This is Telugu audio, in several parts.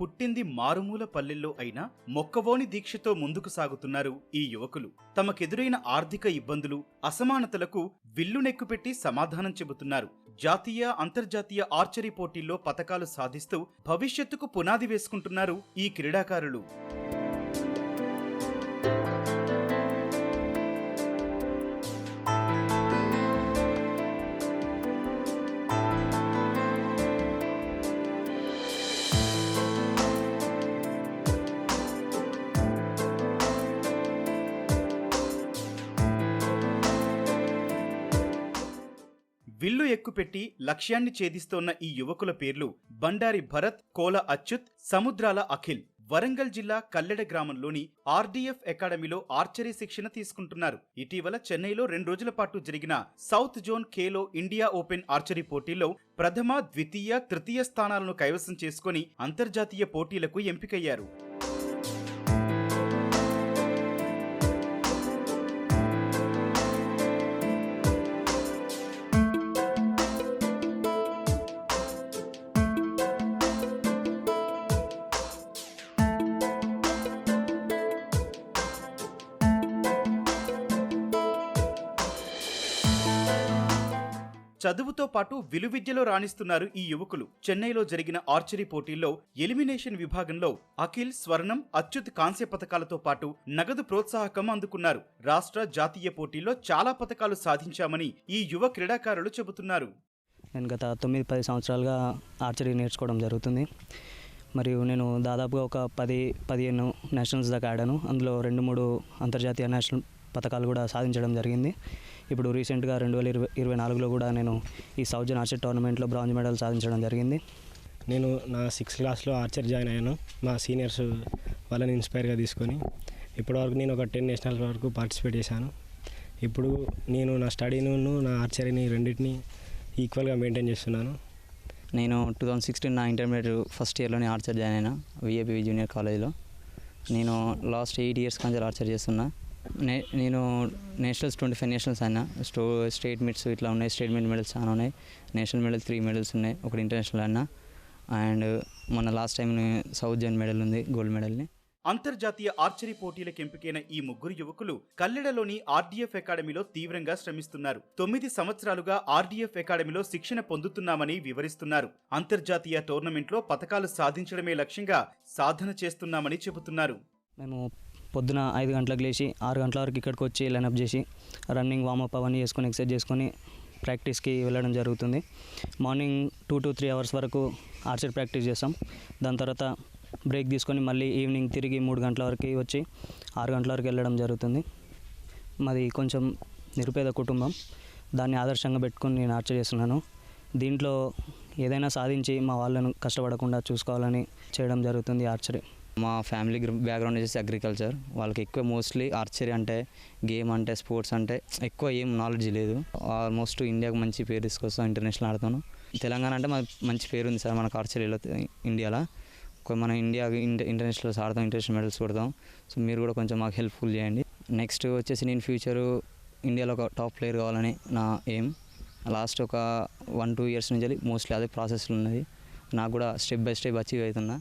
పుట్టింది మారుమూల పల్లెల్లో అయినా మొక్కవోని దీక్షతో ముందుకు సాగుతున్నారు ఈ యువకులు. తమకెదురైన ఆర్థిక ఇబ్బందులు అసమానతలకు విల్లునెక్కుపెట్టి సమాధానం చెబుతున్నారు. జాతీయ అంతర్జాతీయ ఆర్చరీ పోటీల్లో పతకాలు సాధిస్తూ భవిష్యత్తుకు పునాది వేసుకుంటున్నారు ఈ క్రీడాకారులు. విల్లు ఎక్కుపెట్టి లక్ష్యాన్ని ఛేదిస్తోన్న ఈ యువకుల పేర్లు బండారి భరత్ కోల అచ్యుత్ సముద్రాల అఖిల్. వరంగల్ జిల్లా కల్లెడ గ్రామంలోని ఆర్డీఎఫ్ అకాడమీలో ఆర్చరీ శిక్షణ తీసుకుంటున్నారు. ఇటీవల చెన్నైలో రెండు రోజుల పాటు జరిగిన south zone Khelo India open archery పోటీల్లో ప్రథమ ద్వితీయ తృతీయ స్థానాలను కైవసం చేసుకుని అంతర్జాతీయ పోటీలకు ఎంపికయ్యారు. చదువుతో పాటు విలువిద్యలో రాణిస్తున్నారు ఈ యువకులు. చెన్నైలో జరిగిన ఆర్చరీ పోటీల్లో ఎలిమినేషన్ విభాగంలో అఖిల్ స్వర్ణం అచ్యుత్ కాంస్య పథకాలతో పాటు నగదు ప్రోత్సాహకం అందుకున్నారు. రాష్ట్ర జాతీయ పోటీల్లో చాలా పథకాలు సాధించామని ఈ యువ క్రీడాకారులు చెబుతున్నారు. నేను గత తొమ్మిది పది సంవత్సరాలుగా ఆర్చరీ నేర్చుకోవడం జరుగుతుంది. మరియు నేను దాదాపుగా ఒక పది పదిహేను నేషనల్స్ దాకా ఆడాను. అందులో రెండు మూడు అంతర్జాతీయ నేషనల్ పథకాలు కూడా సాధించడం జరిగింది. ఇప్పుడు రీసెంట్గా రెండు వేల ఇరవై ఇరవై నాలుగులో కూడా నేను ఈ సౌత్ జన్ ఆర్చర్ టోర్నమెంట్లో బ్రాంజ్ మెడల్ సాధించడం జరిగింది. నేను నా సిక్స్త్ క్లాస్లో ఆర్చర్ జాయిన్ అయ్యాను. మా సీనియర్స్ వాళ్ళని ఇన్స్పైర్గా తీసుకొని ఇప్పటివరకు నేను ఒక టెన్ నేషనల్ వరకు పార్టిసిపేట్ చేశాను. ఇప్పుడు నేను నా స్టడీను నా ఆర్చరీని రెండింటిని ఈక్వల్గా మెయింటైన్ చేస్తున్నాను. నేను టూ థౌజండ్ సిక్స్టీన్ నా ఇంటర్మీడియట్ ఫస్ట్ ఇయర్లోనే ఆర్చర్ జాయిన్ అయినా విఏపి జూనియర్ కాలేజ్లో. నేను లాస్ట్ ఎయిట్ ఇయర్స్ నుంచి ఆర్చర్ చేస్తున్నా. నే నేను నేషనల్స్ ట్వంటీ ఫైవ్ నేషనల్స్ అయినా స్టో స్టేట్ మీట్స్ ఇట్లా ఉన్నాయి. స్టేట్ మీట్ మెడల్స్ చాలా ఉన్నాయి. నేషనల్ మెడల్ త్రీ మెడల్స్ ఉన్నాయి. ఒకటి ఇంటర్నేషనల్ అయినా అండ్ మొన్న last time south zone medal ఉంది గోల్డ్ మెడల్ని. అంతర్జాతీయ ఆర్చరీ పోటీలకు ఎంపికైన ఈ ముగ్గురు యువకులు కల్లెడలోని ఆర్డీఎఫ్ అకాడమీలో తీవ్రంగా శ్రమిస్తున్నారు. తొమ్మిది సంవత్సరాలుగా ఆర్డీఎఫ్ అకాడమీలో శిక్షణ పొందుతున్నామని వివరిస్తున్నారు. అంతర్జాతీయ టోర్నమెంట్లో పతకాలు సాధించడమే లక్ష్యంగా సాధన చేస్తున్నామని చెబుతున్నారు. మేము పొద్దున ఐదు గంటలకు లేచి ఆరు గంటల వరకు ఇక్కడికి వచ్చి లైనప్ చేసి రన్నింగ్ వామప్ అవన్నీ చేసుకొని ఎక్సర్సైజ్ చేసుకొని ప్రాక్టీస్కి వెళ్ళడం జరుగుతుంది. Morning two to three hours వరకు ఆర్చర్ ప్రాక్టీస్ చేస్తాం. దాని తర్వాత బ్రేక్ తీసుకొని మళ్ళీ ఈవినింగ్ తిరిగి మూడు గంటల వరకు వచ్చి ఆరు గంటల వరకు వెళ్ళడం జరుగుతుంది. మాది కొంచెం నిరుపేద కుటుంబం. దాన్ని ఆదర్శంగా పెట్టుకొని నేను ఆర్చర్ చేస్తున్నాను. దీంట్లో ఏదైనా సాధించి మా వాళ్ళను కష్టపడకుండా చూసుకోవాలని చేయడం జరుగుతుంది ఆర్చరీ మా ఫ్యామిలీ బ్యాక్గ్రౌండ్ వచ్చేసి అగ్రికల్చర్. వాళ్ళకి ఎక్కువ మోస్ట్లీ ఆర్చరీ అంటే గేమ్ అంటే స్పోర్ట్స్ అంటే ఎక్కువ ఏం నాలెడ్జ్ లేదు. ఆల్మోస్ట్ ఇండియాకు మంచి పేరు తీసుకొస్తాం ఇంటర్నేషనల్ ఆడతాను. తెలంగాణ అంటే మా మంచి పేరు ఉంది సార్ మనకు ఆర్చరీలో ఇండియాలో. ఒక మన ఇండియా ఇంటర్నేషనల్స్ ఆడతాం ఇంటర్నేషనల్ మెడల్స్ కొడతాం. సో మీరు కూడా కొంచెం మాకు హెల్ప్ఫుల్ చేయండి. నెక్స్ట్ వచ్చేసి నేను ఫ్యూచరు ఇండియాలో ఒక టాప్ ప్లేయర్ కావాలని నా ఎయిమ్ లాస్ట్ ఒక వన్ టూ ఇయర్స్ నుంచి మోస్ట్లీ అదే ప్రాసెస్లో ఉన్నది. నాకు కూడా స్టెప్ బై స్టెప్ అచీవ్ అవుతున్నా.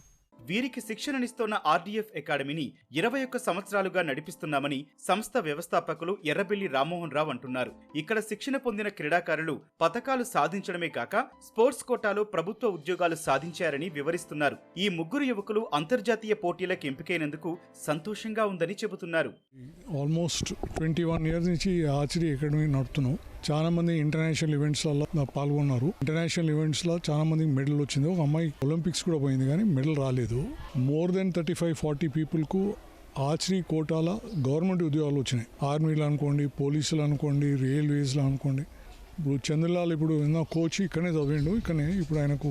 వీరికి శిక్షణనిస్తోన్న ఆర్డీఎఫ్ అకాడమీని ఇరవై ఒక్క సంవత్సరాలుగా నడిపిస్తున్నామని సంస్థ వ్యవస్థాపకులు ఎర్రబెల్లి రామ్మోహన్ రావు అంటున్నారు. ఇక్కడ శిక్షణ పొందిన క్రీడాకారులు పథకాలు సాధించడమే కాక స్పోర్ట్స్ కోటాలో ప్రభుత్వ ఉద్యోగాలు సాధించారని వివరిస్తున్నారు. ఈ ముగ్గురు యువకులు అంతర్జాతీయ పోటీలకు ఎంపికైనందుకు సంతోషంగా ఉందని చెబుతున్నారు. ఆల్మోస్ట్ ట్వంటీ వన్ ఇయర్స్ నుంచి ఆర్చరీ అకాడమీ నడుపుతున్నాం. చాలా మంది ఇంటర్నేషనల్ ఈవెంట్స్లలో పాల్గొన్నారు. ఇంటర్నేషనల్ ఈవెంట్స్లో చాలా మందికి మెడల్ వచ్చింది. ఒక అమ్మాయి ఒలింపిక్స్ కూడా పోయింది కానీ మెడల్ రాలేదు. More than thirty five forty పీపుల్కు archery కోటాల గవర్నమెంట్ ఉద్యోగాలు వచ్చినాయి. ఆర్మీలు అనుకోండి పోలీసులు అనుకోండి రైల్వేస్లో అనుకోండి. ఇప్పుడు చంద్రలాల్ ఇప్పుడు ఎన్నో కోచ్ ఇక్కడనే చదివిండు ఇక్కడనే ఇప్పుడు ఆయనకు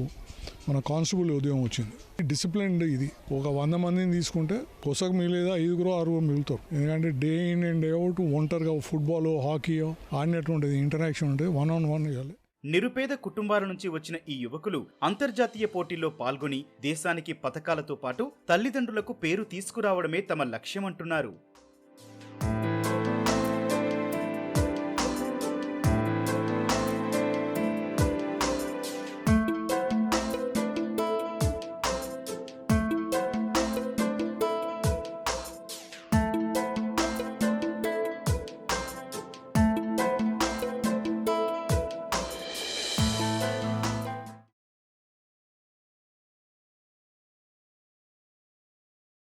మన కానిస్టేబుల్ ఉద్యోగం వచ్చింది. డిసిప్లిన్ ఇది. ఒక వంద మందిని తీసుకుంటే కొసకు మిగిలేదా? ఐదుగురు ఆరుగురు మిగులుతారు. ఎందుకంటే day in and day out ఒంటరిగా ఫుట్బాల్ హాకీ ఆడినటువంటిది ఇంటరాక్షన్ ఉంటుంది వన్ ఆన్ వన్ ఇవ్వాలి నిరుపేద కుటుంబాల నుంచి వచ్చిన ఈ యువకులు అంతర్జాతీయ పోటీల్లో పాల్గొని దేశానికి పథకాలతో పాటు తల్లిదండ్రులకు పేరు తీసుకురావడమే తమ లక్ష్యమంటున్నారు.